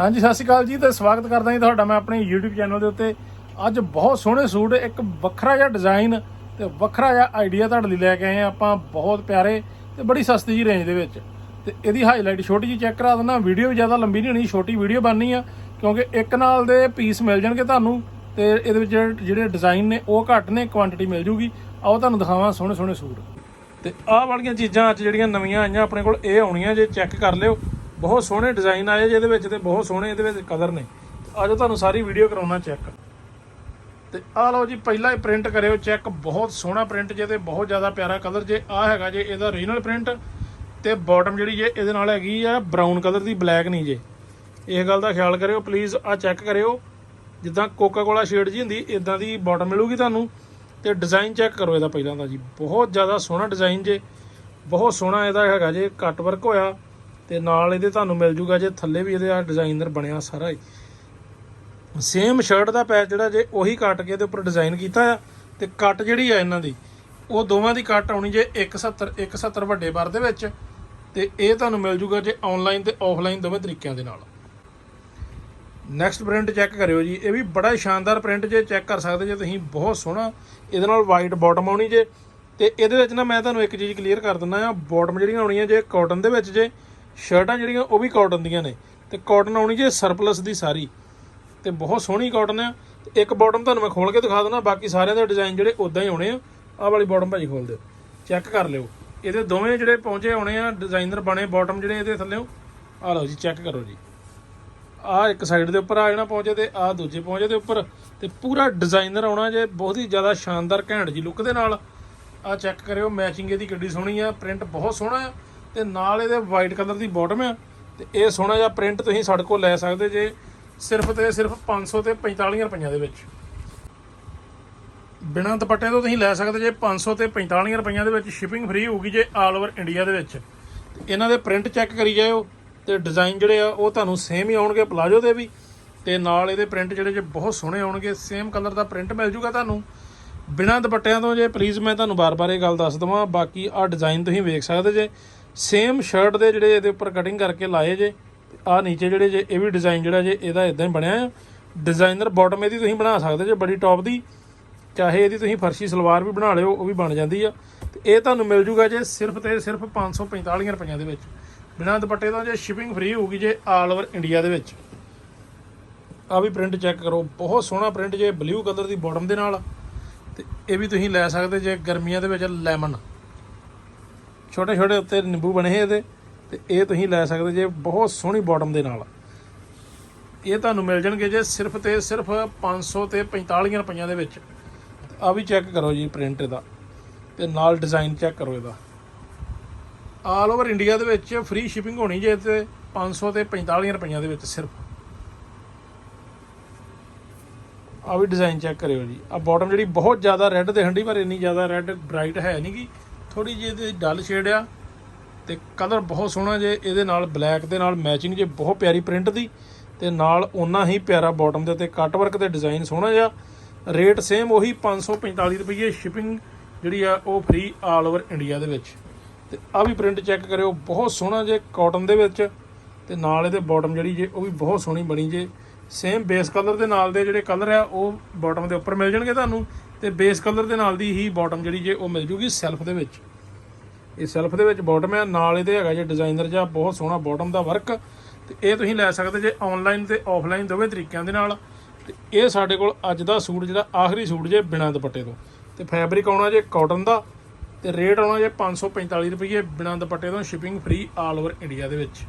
ਹਾਂਜੀ, ਸਤਿ ਸ਼੍ਰੀ ਅਕਾਲ ਜੀ ਤੇ ਸਵਾਗਤ ਕਰਦਾ ਜੀ ਤੁਹਾਡਾ ਮੈਂ ਆਪਣੇ YouTube ਚੈਨਲ ਦੇ ਉੱਤੇ। ਅੱਜ ਬਹੁਤ ਸੋਹਣੇ ਸੂਟ, ਇੱਕ ਵੱਖਰਾ ਜਿਹਾ ਡਿਜ਼ਾਈਨ ਤੇ ਵੱਖਰਾ ਜਿਹਾ ਆਈਡੀਆ ਤੁਹਾਡੇ ਲਈ ਲੈ ਕੇ ਆਏ ਆ ਆਪਾਂ, ਬਹੁਤ ਪਿਆਰੇ ਤੇ ਬੜੀ ਸਸਤੀ ਜੀ ਰੇਂਜ ਦੇ ਵਿੱਚ। ਤੇ ਇਹਦੀ ਹਾਈਲਾਈਟ ਛੋਟੀ ਜੀ ਚੈੱਕ ਕਰਾ ਦਿੰਦਾ ਵੀਡੀਓ ਵੀ ਜ਼ਿਆਦਾ ਲੰਬੀ ਨਹੀਂ ਹੋਣੀ, ਛੋਟੀ ਵੀਡੀਓ ਬਣਨੀ ਆ, ਕਿਉਂਕਿ ਇੱਕ ਨਾਲ ਦੇ ਪੀਸ ਮਿਲ ਜਾਣਗੇ ਤੁਹਾਨੂੰ ਤੇ ਇਹਦੇ ਵਿੱਚ ਜਿਹੜੇ- ਜਿਹੜੇ ਡਿਜ਼ਾਈਨ ਨੇ, ਉਹ ਘੱਟ ਨੇ ਕੁਆਂਟੀਟੀ ਮਿਲ ਜੂਗੀ। ਆਓ ਤੁਹਾਨੂੰ ਦਿਖਾਵਾਂ ਸੋਹਣੇ ਸੋਹਣੇ ਸੂਟ। ਤੇ ਆਹ ਵਾਲੀਆਂ ਚੀਜ਼ਾਂ ਅੱਜ ਜਿਹੜੀਆਂ ਨਵੀਆਂ ਆਈਆਂ, ਆਪਣੇ ਕੋਲ ਇਹ ਆਉਣੀਆਂ, ਜੇ ਚੈੱਕ ਕਰ ਲਿਓ। ਬਹੁਤ ਸੋਹਣੇ ਡਿਜ਼ਾਈਨ ਆਏ ਜਿਹਦੇ ਵਿੱਚ ਤੇ ਬਹੁਤ ਸੋਹਣੇ ਇਹਦੇ ਵਿੱਚ ਕਲਰ ਨੇ। ਅੱਜ ਤੁਹਾਨੂੰ ਸਾਰੀ ਵੀਡੀਓ ਕਰਾਉਣਾ ਚੈੱਕ ਤੇ ਆਹ ਲਓ ਜੀ, ਪਹਿਲਾ ਹੀ ਪ੍ਰਿੰਟ ਕਰਿਓ ਚੈੱਕ ਬਹੁਤ ਸੋਹਣਾ ਪ੍ਰਿੰਟ ਜੇ ਤੇ ਬਹੁਤ ਜ਼ਿਆਦਾ ਪਿਆਰਾ ਕਲਰ ਜੇ। ਆ ਹੈਗਾ ਜੇ ਇਹਦਾ ਓਰੀਜਨਲ ਪ੍ਰਿੰਟ ਤੇ ਬਾਟਮ ਜਿਹੜੀ ਜੇ ਇਹਦੇ ਨਾਲ ਹੈਗੀ ਆ ਬਰਾਊਨ ਕਲਰ ਦੀ ਬਲੈਕ ਨਹੀਂ ਜੇ। ਇਹ ਗੱਲ ਦਾ ਖਿਆਲ ਕਰਿਓ ਪਲੀਜ਼ ਆ ਚੈੱਕ ਕਰਿਓ। ਜਿੱਦਾਂ ਕੋਕਾ ਕੋਲਾ ਸ਼ੇਡ ਜੀ ਹੁੰਦੀ ਇਦਾਂ ਦੀ ਬਾਟਮ ਮਿਲੂਗੀ ਤੁਹਾਨੂੰ। ਤੇ ਡਿਜ਼ਾਈਨ ਚੈੱਕ ਕਰੋ ਇਹਦਾ ਪਹਿਲਾਂ ਤਾਂ ਜੀ। ਬਹੁਤ ਜ਼ਿਆਦਾ ਸੋਹਣਾ ਡਿਜ਼ਾਈਨ ਜੇ। ਬਹੁਤ ਸੋਹਣਾ ਇਹਦਾ ਹੈਗਾ ਜੇ ਕੱਟ ਵਰਕ ਹੋਇਆ। ਤੇ ਨਾਲ ਇਹਦੇ ਤੁਹਾਨੂੰ ਮਿਲ ਜੂਗਾ ਜੇ ਥੱਲੇ ਵੀ ਇਹਦੇ ਆ ਡਿਜ਼ਾਈਨਰ ਬਣਿਆ ਸਾਰਾ ਹੀ। ਸੇਮ ਸ਼ਰਟ ਦਾ ਪੈਚ ਜਿਹੜਾ ਜੇ ਉਹੀ ਕੱਟ ਕੇ ਇਹਦੇ ਉੱਪਰ ਡਿਜ਼ਾਈਨ ਕੀਤਾ ਆ, ਤੇ ਕੱਟ ਜਿਹੜੀ ਆ ਇਹਨਾਂ ਦੀ, ਉਹ ਦੋਵਾਂ ਦੀ ਕੱਟ ਆਉਣੀ ਜੇ 170 170 ਵੱਡੇ ਬਾਰ ਦੇ ਵਿੱਚ, ਤੇ ਇਹ ਤੁਹਾਨੂੰ ਮਿਲ ਜੂਗਾ ਜੇ ਆਨਲਾਈਨ ਤੇ ਆਫਲਾਈਨ ਦੋਵੇਂ ਤਰੀਕਿਆਂ ਦੇ ਨਾਲ। ਨੈਕਸਟ ਪ੍ਰਿੰਟ ਚੈੱਕ ਕਰਿਓ ਜੀ, ਇਹ ਵੀ ਬੜਾ ਹੀ ਸ਼ਾਨਦਾਰ ਪ੍ਰਿੰਟ ਜੇ ਚੈੱਕ ਕਰ ਸਕਦੇ ਜੇ ਤੁਸੀਂ, ਬਹੁਤ ਸੋਹਣਾ। ਇਹਦੇ ਨਾਲ ਵਾਈਟ ਬਾਟਮ ਆਉਣੀ ਜੇ, ਤੇ ਇਹਦੇ ਵਿੱਚ ਨਾ ਮੈਂ ਤੁਹਾਨੂੰ ਇੱਕ ਚੀਜ਼ ਕਲੀਅਰ ਕਰ ਦਿੰਦਾ ਆ ਬਾਟਮ ਜਿਹੜੀਆਂ ਆਉਣੀਆਂ ਜੇ ਕਾਟਨ ਦੇ ਵਿੱਚ ਜੇ ਸ਼ਰਟਾਂ ਜਿਹੜੀਆਂ ਉਹ ਵੀ ਕਾਟਨ ਦੀਆਂ ਨੇ। ਤੇ ਕਾਟਨ ਆਉਣੀ ਜੇ ਸਰਪਲਸ ਦੀ ਸਾਰੀ। ਤੇ ਬਹੁਤ ਸੋਹਣੀ ਕਾਟਨ ਆ। ਇੱਕ ਬਾਟਮ ਤੁਹਾਨੂੰ ਮੈਂ ਖੋਲ ਕੇ ਦਿਖਾ ਦਿੰਦਾ, ਬਾਕੀ ਸਾਰਿਆਂ ਦੇ ਡਿਜ਼ਾਈਨ ਜਿਹੜੇ ਉਦਾਂ ਹੀ ਆਉਣੇ ਆ। ਆਹ ਵਾਲੀ ਬਾਟਮ ਭਾਜੀ ਖੋਲ ਦਿਓ। ਚੈੱਕ ਕਰ ਲਿਓ। ਇਹਦੇ ਦੋਵੇਂ ਜਿਹੜੇ ਪਹੁੰਚੇ ਆਉਣੇ ਆ ਡਿਜ਼ਾਈਨਰ ਬਣੇ ਬਾਟਮ ਜਿਹੜੇ ਇਹਦੇ ਥੱਲੇਓ ਆ ਲਓ ਜੀ ਚੈੱਕ ਕਰੋ ਜੀ। ਆਹ ਇੱਕ ਸਾਈਡ ਦੇ ਉੱਪਰ ਆ ਜਾਣਾ ਪਹੁੰਚੇ ਤੇ, ਆਹ ਦੂਜੇ ਪਹੁੰਚੇ ਦੇ ਉੱਪਰ। ਤੇ ਪੂਰਾ ਡਿਜ਼ਾਈਨਰ ਆਉਣਾ ਜੇ, ਬਹੁਤ ਹੀ ਜ਼ਿਆਦਾ ਸ਼ਾਨਦਾਰ ਘੈਂਟ ਜੀ ਲੁੱਕ ਦੇ ਨਾਲ। ਆਹ ਚੈੱਕ ਕਰਿਓ ਮੈਚਿੰਗ ਇਹਦੀ ਕਿੱਡੀ ਸੋਹਣੀ ਆ। ਪ੍ਰਿੰਟ ਬਹੁਤ ਸੋਹਣਾ ਆ। ਤੇ ਨਾਲ ਇਹਦੇ ਵਾਈਟ ਕਲਰ ਦੀ ਬਾਟਮ ਆ। ਤੇ ਇਹ ਸੋਹਣਾ ਜਿਹਾ ਪ੍ਰਿੰਟ ਤੁਸੀਂ ਸਾਡੇ ਕੋਲ ਲੈ ਸਕਦੇ ਜੇ ਸਿਰਫ ਤੇ ਸਿਰਫ 500 ਤੇ 45 ਰੁਪਈਆਂ ਦੇ ਵਿੱਚ। ਬਿਨਾਂ ਦੁਪੱਟੇ ਤੋਂ ਤੁਸੀਂ ਲੈ ਸਕਦੇ ਜੇ 500 ਤੇ 45 ਰੁਪਈਆਂ ਦੇ ਵਿੱਚ ਸ਼ਿਪਿੰਗ ਫ੍ਰੀ ਹੋਊਗੀ ਜੇ ਆਲ ਓਵਰ ਇੰਡੀਆ ਦੇ ਵਿੱਚ। ਤੇ ਇਹਨਾਂ ਦੇ ਪ੍ਰਿੰਟ ਚੈੱਕ ਕਰੀ ਜਾਇਓ ਤੇ ਡਿਜ਼ਾਈਨ ਜਿਹੜੇ ਆ ਉਹ ਤੁਹਾਨੂੰ ਸੇਮ ਹੀ ਆਉਣਗੇ ਪਲਾਜੋ ਦੇ ਵੀ। ਤੇ ਨਾਲ ਇਹਦੇ ਪ੍ਰਿੰਟ ਜਿਹੜੇ ਜੇ ਬਹੁਤ ਸੋਹਣੇ ਆਉਣਗੇ ਸੇਮ ਕਲਰ ਦਾ ਪ੍ਰਿੰਟ ਮਿਲ ਜੂਗਾ ਤੁਹਾਨੂੰ। ਬਿਨਾਂ ਦੁਪੱਟਿਆਂ ਤੋਂ ਜੇ ਪਲੀਜ਼ ਮੈਂ ਤੁਹਾਨੂੰ ਬਾਰ-ਬਾਰ ਇਹ ਗੱਲ ਦੱਸ ਦਵਾਂ, ਬਾਕੀ ਆ ਡਿਜ਼ਾਈਨ ਤੁਸੀਂ ਵੇਖ ਸਕਦੇ ਜੇ। ਸੇਮ ਸ਼ਰਟ ਦੇ ਜਿਹੜੇ ਇਹਦੇ ਉੱਪਰ ਕਟਿੰਗ ਕਰਕੇ ਲਾਏ ਜੇ, ਆ ਨੀਚੇ ਜਿਹੜੇ ਜੇ, ਇਹ ਵੀ ਡਿਜ਼ਾਈਨ ਜਿਹੜਾ ਜੇ ਇਹਦਾ ਇਦਾਂ ਹੀ ਬਣਿਆ ਆ। ਡਿਜ਼ਾਈਨਰ ਬਾਟਮ ਇਹਦੀ ਤੁਸੀਂ ਬਣਾ ਸਕਦੇ ਜੇ ਬੜੀ ਟੌਪ ਦੀ, ਚਾਹੇ ਇਹਦੀ ਤੁਸੀਂ ਫਰਸ਼ੀ ਸਲਵਾਰ ਵੀ ਬਣਾ ਲਿਓ, ਉਹ ਵੀ ਬਣ ਜਾਂਦੀ ਆ। ਤੇ ਇਹ ਤੁਹਾਨੂੰ ਮਿਲ ਜੂਗਾ ਜੇ ਸਿਰਫ ਤੇ ਸਿਰਫ 545 ਰੁਪਈਆਂ ਦੇ ਵਿੱਚ। ਬਿਨਾਂ ਦੁਪੱਟੇ ਤੋਂ ਜੇ ਸ਼ਿਪਿੰਗ ਫ੍ਰੀ ਹੋਊਗੀ ਜੇ ਆਲ ਓਵਰ ਇੰਡੀਆ ਦੇ ਵਿੱਚ। ਆ ਵੀ ਪ੍ਰਿੰਟ ਚੈੱਕ ਕਰੋ, ਬਹੁਤ ਸੋਹਣਾ ਪ੍ਰਿੰਟ ਜੇ ਬਲੂ ਕਲਰ ਦੀ ਬਾਟਮ ਦੇ ਨਾਲ। ਤੇ ਇਹ ਵੀ ਤੁਸੀਂ ਲੈ ਸਕਦੇ ਜੇ ਗਰਮੀਆਂ ਦੇ ਵਿੱਚ ਲੈਮਨ ਛੋਟੇ ਛੋਟੇ ਉੱਤੇ ਨਿੰਬੂ ਬਣੇ ਇਹਦੇ, ਤੇ ਇਹ ਤੁਸੀਂ ਲੈ ਸਕਦੇ ਜੇ ਬਹੁਤ ਸੋਹਣੀ ਬਾਟਮ ਦੇ ਨਾਲ। ਇਹ ਤੁਹਾਨੂੰ ਮਿਲ ਜਾਣਗੇ ਜੇ ਸਿਰਫ ਤੇ ਸਿਰਫ 500 ਤੇ 45 ਰੁਪਈਆਂ ਦੇ ਵਿੱਚ। ਆ ਵੀ ਚੈੱਕ ਕਰੋ ਜੀ ਪ੍ਰਿੰਟ ਇਹਦਾ, ਤੇ ਨਾਲ ਡਿਜ਼ਾਈਨ ਚੈੱਕ ਕਰੋ ਇਹਦਾ। ਆਲ ਓਵਰ ਇੰਡੀਆ ਦੇ ਵਿੱਚ ਫ੍ਰੀ ਸ਼ਿਪਿੰਗ ਹੋਣੀ ਜੇ ਤੇ 500 ਤੇ 45 ਰੁਪਈਆਂ ਦੇ ਵਿੱਚ ਸਿਰਫ। ਆ ਵੀ ਡਿਜ਼ਾਈਨ ਚੈੱਕ ਕਰਿਓ ਜੀ। ਆ ਬਾਟਮ ਜਿਹੜੀ ਬਹੁਤ ਜ਼ਿਆਦਾ ਰੈੱਡ ਦੇ ਹੰਡੀ ਪਰ ਇੰਨੀ ਜ਼ਿਆਦਾ ਰੈੱਡ ਬ੍ਰਾਈਟ ਹੈ ਨਹੀਂ ਗੀ ਥੋੜੀ ਜਿਹੀ ਇਹਦੇ ਡਲ ਸ਼ੇਡ ਆ ਤੇ ਕਲਰ ਬਹੁਤ ਸੋਹਣਾ ਜੇ, ਇਹਦੇ ਨਾਲ ਬਲੈਕ ਦੇ ਨਾਲ ਮੈਚਿੰਗ ਜੇ, ਬਹੁਤ ਪਿਆਰੀ ਪ੍ਰਿੰਟ ਦੀ ਤੇ ਨਾਲ ਓਨਾ ਹੀ ਪਿਆਰਾ ਬਾਟਮ ਦੇ ਉੱਤੇ ਕੱਟ ਵਰਕ ਤੇ ਡਿਜ਼ਾਈਨ ਸੋਹਣਾ ਜਿਹਾ। ਰੇਟ ਸੇਮ ਉਹੀ 545 ਰੁਪਏ ਸ਼ਿਪਿੰਗ ਜਿਹੜੀ ਆ ਉਹ ਫ੍ਰੀ ਆਲ ਓਵਰ ਇੰਡੀਆ ਦੇ ਵਿੱਚ। ਤੇ ਆ ਵੀ ਪ੍ਰਿੰਟ ਚੈੱਕ ਕਰਿਓ, ਬਹੁਤ ਸੋਹਣਾ ਜੇ ਕਾਟਨ ਦੇ ਵਿੱਚ ਤੇ ਨਾਲ ਇਹਦੇ ਬਾਟਮ ਜਿਹੜੀ ਜੇ, ਉਹ ਵੀ ਬਹੁਤ ਸੋਹਣੀ ਬਣੀ ਜੇ। ਸੇਮ ਬੇਸ ਕਲਰ ਦੇ ਨਾਲ ਦੇ ਜਿਹੜੇ ਕਲਰ ਆ, ਉਹ ਬਾਟਮ ਦੇ ਉੱਪਰ ਮਿਲ ਜਾਣਗੇ ਤੁਹਾਨੂੰ ਤੇ ਬੇਸ ਕਲਰ ਦੇ ਨਾਲ ਦੀ ਹੀ ਬਾਟਮ ਜਿਹੜੀ ਜੇ, ਉਹ ਮਿਲ ਜੂਗੀ ਸੈਲਫ ਦੇ ਵਿੱਚ। ਇਹ ਸੈਲਫ ਦੇ ਵਿੱਚ ਬਾਟਮ ਹੈ ਨਾਲ ਇਹਦੇ ਹੈਗਾ ਜੇ ਡਿਜ਼ਾਈਨਰ ਜਾਂ ਬਹੁਤ ਸੋਹਣਾ ਬਾਟਮ ਦਾ ਵਰਕ ਤੇ ਇਹ ਤੁਸੀਂ ਲੈ ਸਕਦੇ ਜੇ ਆਨਲਾਈਨ ਤੇ ਆਫਲਾਈਨ ਦੋਵੇਂ ਤਰੀਕਿਆਂ ਦੇ ਨਾਲ। ਤੇ ਇਹ ਸਾਡੇ ਕੋਲ ਅੱਜ ਦਾ ਸੂਟ ਜਿਹੜਾ ਆਖਰੀ ਸੂਟ ਜੇ ਬਿਨਾਂ ਦੁਪੱਟੇ ਤੋਂ। ਤੇ ਫੈਬਰਿਕ ਆਉਣਾ ਜੇ ਕਾਟਨ ਦਾ, ਤੇ ਰੇਟ ਆਉਣਾ ਜੇ 545 ਰੁਪਏ ਬਿਨਾਂ ਦੁਪੱਟੇ ਤੋਂ shipping free all over India ਦੇ ਵਿੱਚ।